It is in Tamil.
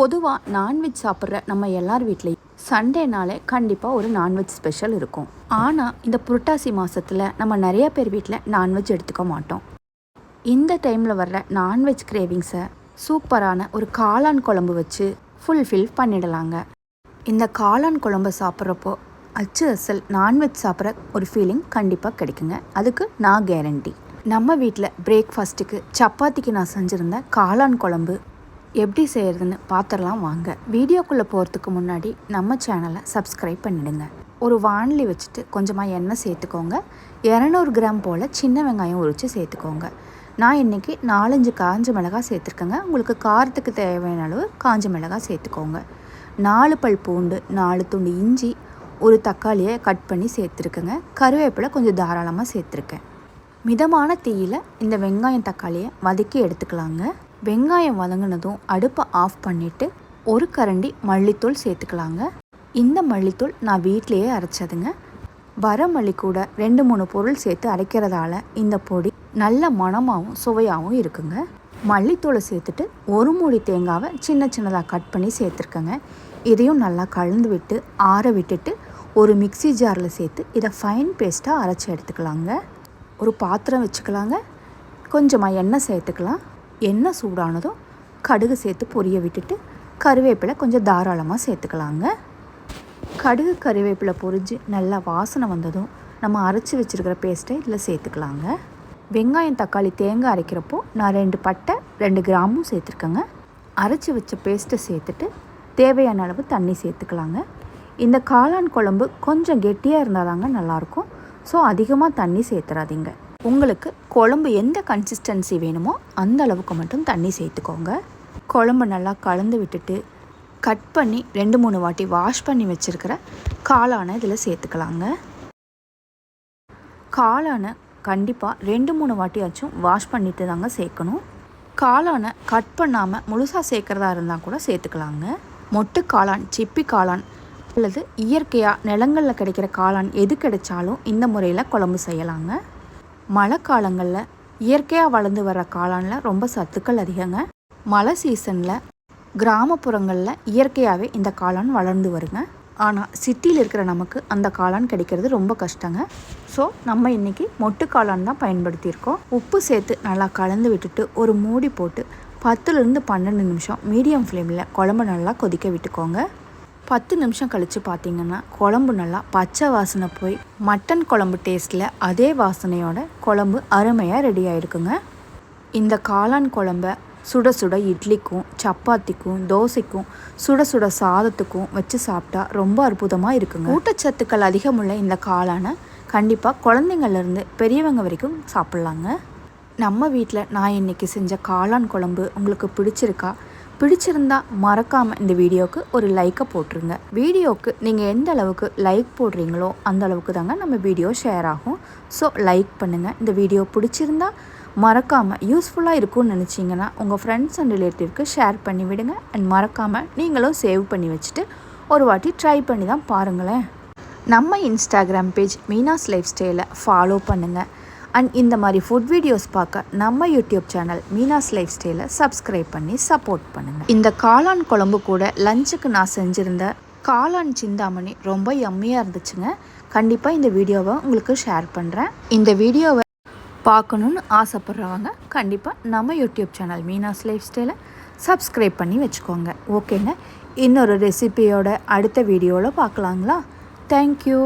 பொதுவாக நான்வெஜ் சாப்பிட்ற நம்ம எல்லார் வீட்லேயும் சண்டேனாலே கண்டிப்பாக ஒரு நான்வெஜ் ஸ்பெஷல் இருக்கும். ஆனால் இந்த புரட்டாசி மாதத்தில் நம்ம நிறைய பேர் வீட்டில் நான்வெஜ் எடுத்துக்க மாட்டோம். இந்த டைமில் வர்ற நான்வெஜ் கிரேவிங்ஸை சூப்பரான ஒரு காளான் குழம்பு வச்சு ஃபுல்ஃபில் பண்ணிடலாங்க. இந்த காளான் குழம்பு சாப்பிட்றப்போ அச்சு அசல் நான்வெஜ் சாப்பிட்ற ஒரு ஃபீலிங் கண்டிப்பாக கிடைக்குங்க. அதுக்கு நான் கேரண்டி நம்ம வீட்டில் பிரேக்ஃபாஸ்ட்டுக்கு சப்பாத்திக்கு நான் செஞ்சுருந்த காளான் குழம்பு எப்படி செய்கிறதுன்னு பார்த்துடலாம் வாங்க. வீடியோக்குள்ளே போகிறதுக்கு முன்னாடி நம்ம சேனலை சப்ஸ்கிரைப் பண்ணிடுங்க. ஒரு வானலி வச்சுட்டு கொஞ்சமாக எண்ணெய் சேர்த்துக்கோங்க. இரநூறு கிராம் போல் சின்ன வெங்காயம் உரித்து சேர்த்துக்கோங்க. நான் இன்றைக்கி நாலஞ்சு காஞ்ச மிளகாய் சேர்த்துருக்கேங்க. உங்களுக்கு காரத்துக்கு தேவையான அளவு காஞ்ச மிளகாய் சேர்த்துக்கோங்க. நாலு பல் பூண்டு நாலு துண்டு இஞ்சி ஒரு தக்காளியை கட் பண்ணி சேர்த்துருக்கேங்க. கருவேப்பிலை கொஞ்சம் தாராளமாக சேர்த்துருக்கேன். மிதமான தீயில் இந்த வெங்காயம் தக்காளியை வதக்கி எடுத்துக்கலாங்க. வெங்காயம் வதங்கினதும் அடுப்பை ஆஃப் பண்ணிவிட்டு ஒரு கரண்டி மல்லித்தூள் சேர்த்துக்கலாங்க. இந்த மல்லித்தூள் நான் வீட்டிலையே அரைச்சதுங்க. வர மல்லி கூட ரெண்டு மூணு பொருள் சேர்த்து அரைக்கிறதால இந்த பொடி நல்ல மணமாகவும் சுவையாகவும் இருக்குங்க. மல்லித்தூளை சேர்த்துட்டு ஒரு மூடி தேங்காவை சின்ன சின்னதாக கட் பண்ணி சேர்த்துருக்கேங்க. இதையும் நல்லா கலந்து விட்டு ஆற விட்டுட்டு ஒரு மிக்ஸி ஜாரில் சேர்த்து இதை ஃபைன் பேஸ்ட்டாக அரைச்சி எடுத்துக்கலாங்க. ஒரு பாத்திரம் வச்சுக்கலாங்க. கொஞ்சமாக எண்ணெய் சேர்த்துக்கலாம். எண்ணெய் சூடானதும் கடுகு சேர்த்து பொரிய விட்டுட்டு கருவேப்பிலை கொஞ்சம் தாராளமாக சேர்த்துக்கலாங்க. கடுகு கருவேப்பிலை பொரிஞ்சு நல்லா வாசனை வந்ததும் நம்ம அரைச்சி வச்சுருக்கிற பேஸ்ட்டை இதில் சேர்த்துக்கலாங்க. வெங்காயம் தக்காளி தேங்காய் அரைக்கிறப்போ நான் ரெண்டு பட்டை ரெண்டு கிராமும் சேர்த்துருக்கேங்க. அரைச்சி வச்ச பேஸ்ட்டை சேர்த்துட்டு தேவையான அளவு தண்ணி சேர்த்துக்கலாங்க. இந்த காளான் குழம்பு கொஞ்சம் கெட்டியாக இருந்தால் தாங்க நல்லாயிருக்கும். ஸோ அதிகமாக தண்ணி சேர்த்துறாதீங்க. உங்களுக்கு குழம்பு எந்த கன்சிஸ்டன்சி வேணுமோ அந்த அளவுக்கு மட்டும் தண்ணி சேர்த்துக்கோங்க. குழம்பு நல்லா கலந்து விட்டுட்டு கட் பண்ணி ரெண்டு மூணு வாட்டி வாஷ் பண்ணி வச்சுருக்கிற காளானை இதில் சேர்த்துக்கலாங்க. காளானை கண்டிப்பாக ரெண்டு மூணு வாட்டியாச்சும் வாஷ் பண்ணிட்டு தாங்க சேர்க்கணும். காளானை கட் பண்ணாமல் முழுசாக சேர்க்குறதா இருந்தால் கூட சேர்த்துக்கலாங்க. மொட்டு காளான் சிப்பி காளான் அல்லது இயற்கையாக நிலங்களில் கிடைக்கிற காளான் எது கிடைச்சாலும் இந்த முறையில் குழம்பு செய்யலாங்க. மழை காலங்களில் இயற்கையாக வளர்ந்து வர காளானில் ரொம்ப சத்துக்கள் அதிகங்க. மழை சீசனில் கிராமப்புறங்களில் இயற்கையாகவே இந்த காளான் வளர்ந்து வருங்க. ஆனால் சிட்டியில் இருக்கிற நமக்கு அந்த காளான் கிடைக்கிறது ரொம்ப கஷ்டங்க. ஸோ நம்ம இன்றைக்கி மொட்டு காளான் தான் பயன்படுத்தியிருக்கோம். உப்பு சேர்த்து நல்லா கலந்து விட்டுட்டு ஒரு மூடி போட்டு பத்துலேருந்து பன்னெண்டு நிமிஷம் மீடியம் ஃப்ளேமில் குழம்பு நல்லா கொதிக்க விட்டுக்கோங்க. பத்து நிமிஷம் கழித்து பார்த்தீங்கன்னா குழம்பு நல்லா பச்சை வாசனை போய் மட்டன் குழம்பு டேஸ்ட்டில் அதே வாசனையோட குழம்பு அருமையாக ரெடி ஆகிருக்குங்க இந்த காளான் குழம்ப சுட சுட இட்லிக்கும் சப்பாத்திக்கும் தோசைக்கும் சுட சுட சாதத்துக்கும் வச்சு சாப்பிட்டா ரொம்ப அற்புதமாக இருக்குங்க. ஊட்டச்சத்துக்கள் அதிகமுள்ள இந்த காளானை கண்டிப்பாக குழந்தைங்கள்லேருந்து பெரியவங்க வரைக்கும் சாப்பிட்லாங்க. நம்ம வீட்டில் நான் இன்றைக்கி செஞ்ச காளான் குழம்பு உங்களுக்கு பிடிச்சிருக்கா? பிடிச்சிருந்தா மறக்காமல் இந்த வீடியோவுக்கு ஒரு லைக்கை போட்டுருங்க. வீடியோவுக்கு நீங்கள் எந்த அளவுக்கு லைக் போடுறீங்களோ அந்த அளவுக்கு தாங்க நம்ம வீடியோ ஷேர் ஆகும். ஸோ லைக் பண்ணுங்கள் இந்த வீடியோ பிடிச்சிருந்தா மறக்காமல் யூஸ்ஃபுல்லாக இருக்கும்னு நினச்சிங்கன்னா உங்கள் ஃப்ரெண்ட்ஸ் அண்ட் ரிலேட்டிவ்க்கு ஷேர் பண்ணி விடுங்க. அண்ட் மறக்காமல் நீங்களும் சேவ் பண்ணி வச்சுட்டு ஒரு வாட்டி ட்ரை பண்ணி தான் பாருங்களேன். நம்ம இன்ஸ்டாகிராம் பேஜ் மீனாஸ் லைஃப் ஸ்டைலை ஃபாலோ பண்ணுங்கள் அண்ட் இந்த மாதிரி ஃபுட் வீடியோஸ் பார்க்க நம்ம யூடியூப் சேனல் மீனாஸ் லைஃப் ஸ்டைலை சப்ஸ்கிரைப் பண்ணி சப்போர்ட் பண்ணுங்கள் இந்த காளான் குழம்பு கூட லஞ்சுக்கு நான் செஞ்சுருந்த காளான் சிந்தாமணி ரொம்ப எம்மையாக இருந்துச்சுங்க. கண்டிப்பாக இந்த வீடியோவை உங்களுக்கு ஷேர் பண்ணுறேன் இந்த வீடியோவை பார்க்கணுன்னு ஆசைப்பட்றவங்க கண்டிப்பாக நம்ம யூடியூப் சேனல் மீனாஸ் லைஃப் ஸ்டைலை சப்ஸ்கிரைப் பண்ணி வச்சுக்கோங்க. ஓகேங்க இன்னொரு ரெசிபியோட அடுத்த வீடியோவில் பார்க்கலாங்களா? தேங்க்யூ